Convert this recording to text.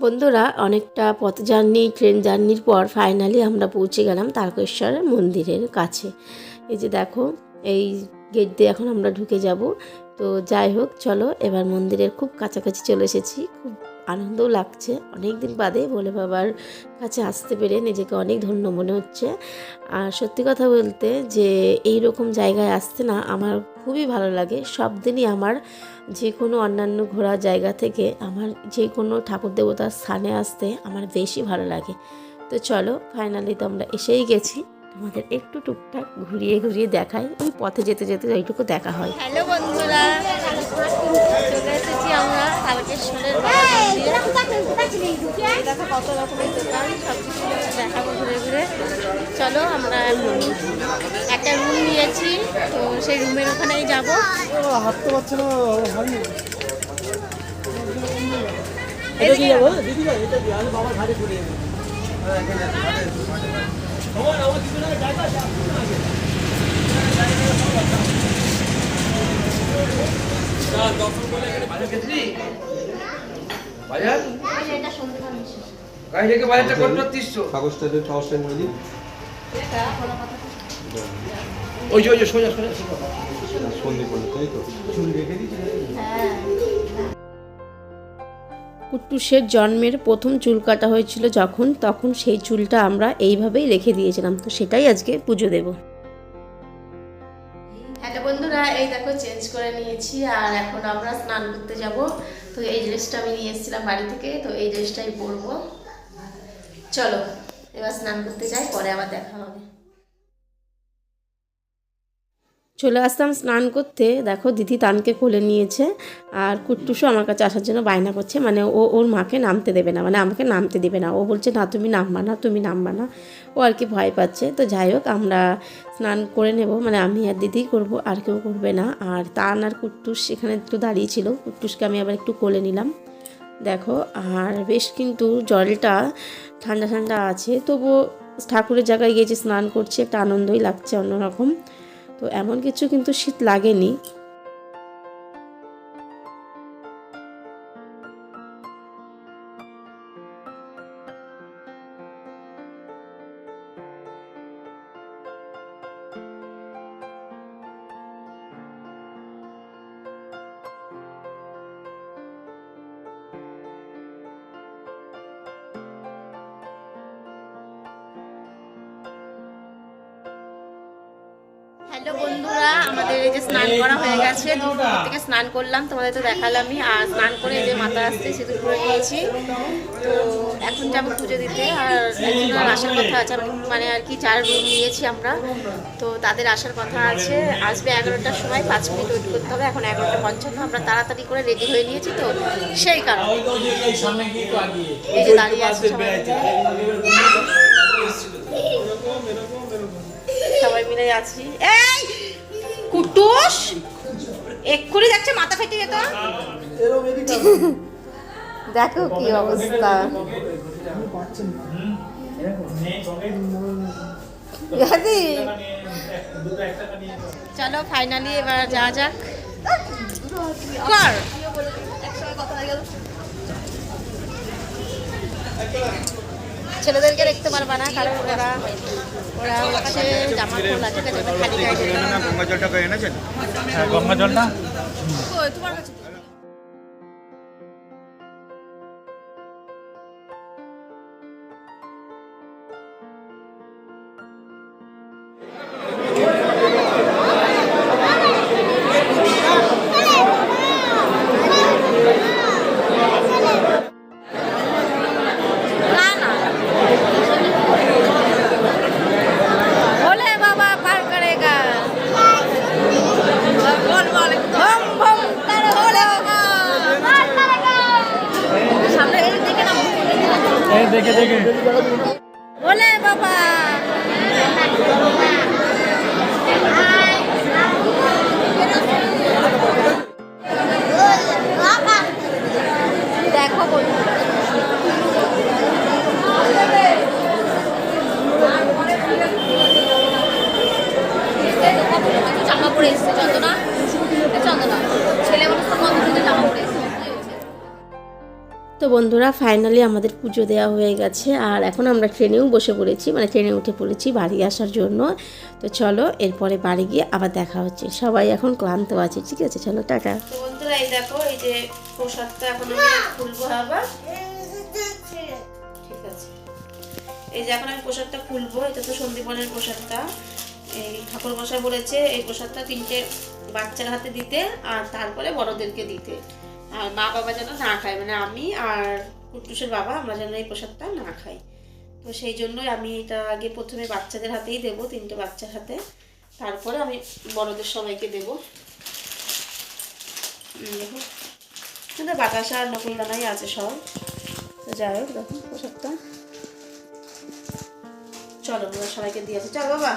বন্ধুরা, অনেকটা পথ জার্নি, ট্রেন জার্নির পর ফাইনালি আমরা পৌঁছে গেলাম তারকেশ্বর মন্দিরের কাছে। এই যে দেখো, এই গেট দিয়ে এখন আমরা ঢুকে যাব। তো যাই হোক, চলো, এবার মন্দিরের খুব কাছাকাছি চলে এসেছি। খুব আনন্দও লাগছে। অনেক দিন বাদে বলে বাবার কাছে আসতে পেরে নিজেকে অনেক ধন্য মনে হচ্ছে। আর সত্যি কথা বলতে যে এই রকম জায়গায় আসতে না আমার খুবই ভালো লাগে। সব দিনই আমার যে কোনো অন্যান্য ঘোরার জায়গা থেকে আমার যে কোনো ঠাকুর দেবতার স্থানে আসতে আমার বেশি ভালো লাগে। তো চলো ফাইনালি তো আমরা এসেই গেছি। তোমাদের একটু টুকটাক ঘুরিয়ে ঘুরিয়ে দেখাই। ওই পথে যেতে যেতে এইটুকু দেখা হয়। হ্যালো বন্ধুরা চলে এসেছি আমরা তারকেশ্বরের দেখো কত রকমের দোকান সব কিছু দেখাবো ঘুরে ঘুরে। চলো আমরা একটা রুম নিয়েছি তো সেই রুমের ওখানেই যাব। হাঁটতে পারছে না এদিকে যাব? দিদি এটা দিয়ে আমি বাবা ঘাটে চলে যাব বাজার গাড়ি থেকে বাজারটা কত তিরিশশো কাগজটা দিয়ে পাওয়ার স্ট্যান্ড দিদি ওই যে ওই যে সোজা সোজা সোজা। সন্ধে করলে তাই তো চুল রেখে দিয়েছি কুট্টুসের জন্মের প্রথম চুল কাটা হয়েছিল যখন, তখন সেই চুলটা আমরা এইভাবেই রেখে দিয়েছিলাম। তো সেটাই আজকে পুজো দেব। হ্যালো বন্ধুরা, এই দেখো চেঞ্জ করে নিয়েছি আর এখন আমরা স্নান করতে যাব। তো এই ড্রেসটা আমি নিয়ে এসেছিলাম বাড়ি থেকে, তো এই ড্রেসটাই পরবো। চলো, এবার স্নান করতে যাই, পরে আবার দেখা হবে। চলে আসতাম স্নান করতে। দেখো দিদি তানকে কোলে নিয়েছে আর কুট্টুসও আমার কাছে আসার জন্য বায়না করছে। মানে ও, ওর মাকে নামতে দেবে না মানে আমাকে নামতে দেবে না। ও বলছে, না, তুমি নামবা না, তুমি নামবা না। ও আর কি ভয় পাচ্ছে। তো যাই হোক, আমরা স্নান করে নেব। মানে আমি আর দিদি করব, আর কেউ করবে না। আর তান আর কুট্টুস এখানে একটু দাঁড়িয়ে ছিল। কুট্টুসকে আমি আবার একটু কোলে নিলাম। দেখো, আর বেশ কিন্তু জলটা ঠান্ডা ঠান্ডা আছে। তবুও ঠাকুরের জায়গায় গিয়েছি স্নান করছি, একটা আনন্দই লাগছে অন্যরকম। তো এমন কিছু কিন্তু শীত লাগেনি। হ্যালো বন্ধুরা, আমাদের এই যে স্নান করা হয়ে গেছে। দুপুর থেকে স্নান করলাম, তোমাদের তো দেখালামই। আর স্নান করে যে মাথা আসতে সিঁদুর করে নিয়েছি। তো এখন যাব পুজো দিতে। আর একজনের আসার কথা আছে মানে- মানে আর কি চার রুম নিয়েছি আমরা। তো তাদের আসার কথা আছে। আসবে এগারোটার সময়, পাঁচ মিনিট ওয়েট করতে হবে। এখন এগারোটা পঞ্চান্ন, আমরা তাড়াতাড়ি করে রেডি হয়ে নিয়েছি তো। সেই কারণে। এই যে দাঁড়িয়ে আছে সবাই মিলে। আছি এই কুটুস এক্ষুনি যাচ্ছে মাথা ফেটে যেত দেখো কি অবস্থা। চলো ফাইনালি এবার যা যাক কর ছেলেদেরকে দেখতে পারবা না কারণ ওরা ওরা হচ্ছে জামা খোলা ঠিক আছে? খালি গায়ে গঙ্গা জলটা এনেছেন? হ্যাঁ গঙ্গা জলটা। তোমার কাছে? দেখে দেখে। ভোলে বাবা। দেখো জামা পরে এসছে চন্দনা। চন্দনা। ছেলে মানুষ জামা পরে। তো বন্ধুরা ফাইনালি আমাদের পুজো দেওয়া হয়ে গেছে। আর এখন আমরা ট্রেনেও বসে পড়েছি মানে ট্রেনে উঠে পড়েছি বাড়ি আসার জন্য। তো চলো এরপরে বাড়ি গিয়ে আবার দেখা হচ্ছে। সবাই এখন ক্লান্ত আছে ঠিক আছে? চলো টাটা। বন্ধুরা এই দেখো এই যে প্রসাদটা এখন আমি খুলবো আবার। ঠিক আছে। এই যে এখন আমি প্রসাদটা খুলবো এটা তো সন্দীপনের প্রসাদটা। এই ঠাকুর মশাই বলেছে এই প্রসাদটা তিনটে বাচ্চার হাতে দিতে আর তারপরে বড়দেরকে দিতে। আর মা বাবা যেন না খায়। মানে আমি আর কুট্টুসের বাবা, আমরা যেন এই প্রসাদটা না খাই। তো সেই জন্যই আমি এটা আগে প্রথমে বাচ্চাদের হাতেই দেবো, তিনটে বাচ্চার হাতে। তারপরে আমি বড়দের সবাইকে দেবো। কিন্তু বাতাসা আর নকুল দানাই আছে সব। তো যাই হোক, দেখো প্রসাদটা। চলো সবাইকে দিয়ে আসি চল বাবা।